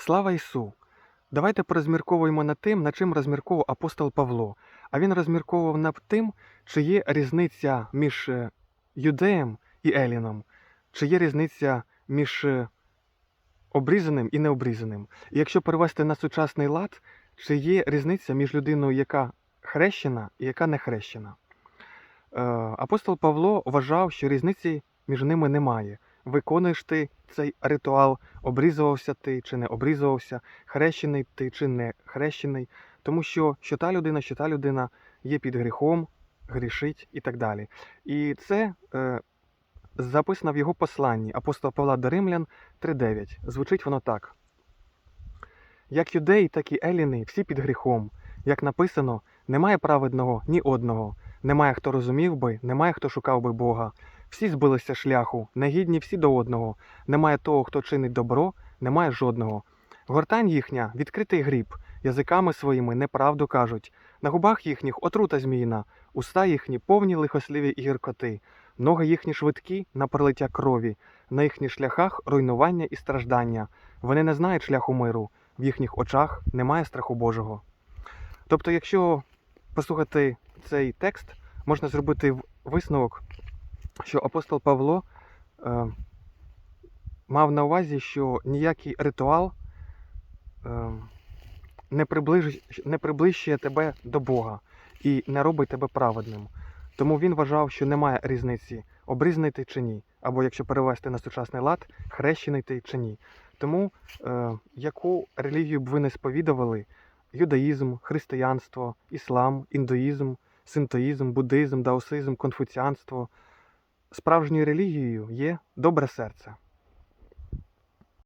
Слава Ісу! Давайте порозмірковуємо над тим, над чим розмірковував апостол Павло. А він розмірковував над тим, чи є різниця між е, юдеєм і еліном, чи є різниця між е, обрізаним і необрізаним. І якщо перевести на сучасний лад, чи є різниця між людиною, яка хрещена і яка не хрещена. Е, Апостол Павло вважав, що різниці між ними немає. Виконуєш ти цей ритуал, обрізувався ти чи не обрізувався, хрещений ти чи не хрещений, тому що що та людина, що та людина є під гріхом, грішить і так далі. І це е, записано в його посланні апостола Павла до Римлян 3.9. Звучить воно так. Як юдеї, так і еліни, всі під гріхом. Як написано, немає праведного ні одного, немає хто розумів би, немає хто шукав би Бога. Всі збилися шляху, негідні всі до одного. Немає того, хто чинить добро, немає жодного. Гортань їхня відкритий гріб, язиками своїми неправду кажуть. На губах їхніх отрута зміїна, уста їхні повні лихосліві гіркоти, ноги їхні швидкі на пролиття крові, на їхніх шляхах руйнування і страждання. Вони не знають шляху миру, в їхніх очах немає страху Божого. Тобто, якщо послухати цей текст, можна зробити висновок, що апостол Павло е, мав на увазі, що ніякий ритуал е, не, приближ, не приближує тебе до Бога і не робить тебе праведним. Тому він вважав, що немає різниці, обрізаний ти чи ні, або якщо перевести на сучасний лад, хрещений ти чи ні. Тому е, яку релігію б ви не сповідували, юдаїзм, християнство, іслам, індуїзм, синтоїзм, буддизм, даосизм, конфуціанство, справжньою релігією є добре серце.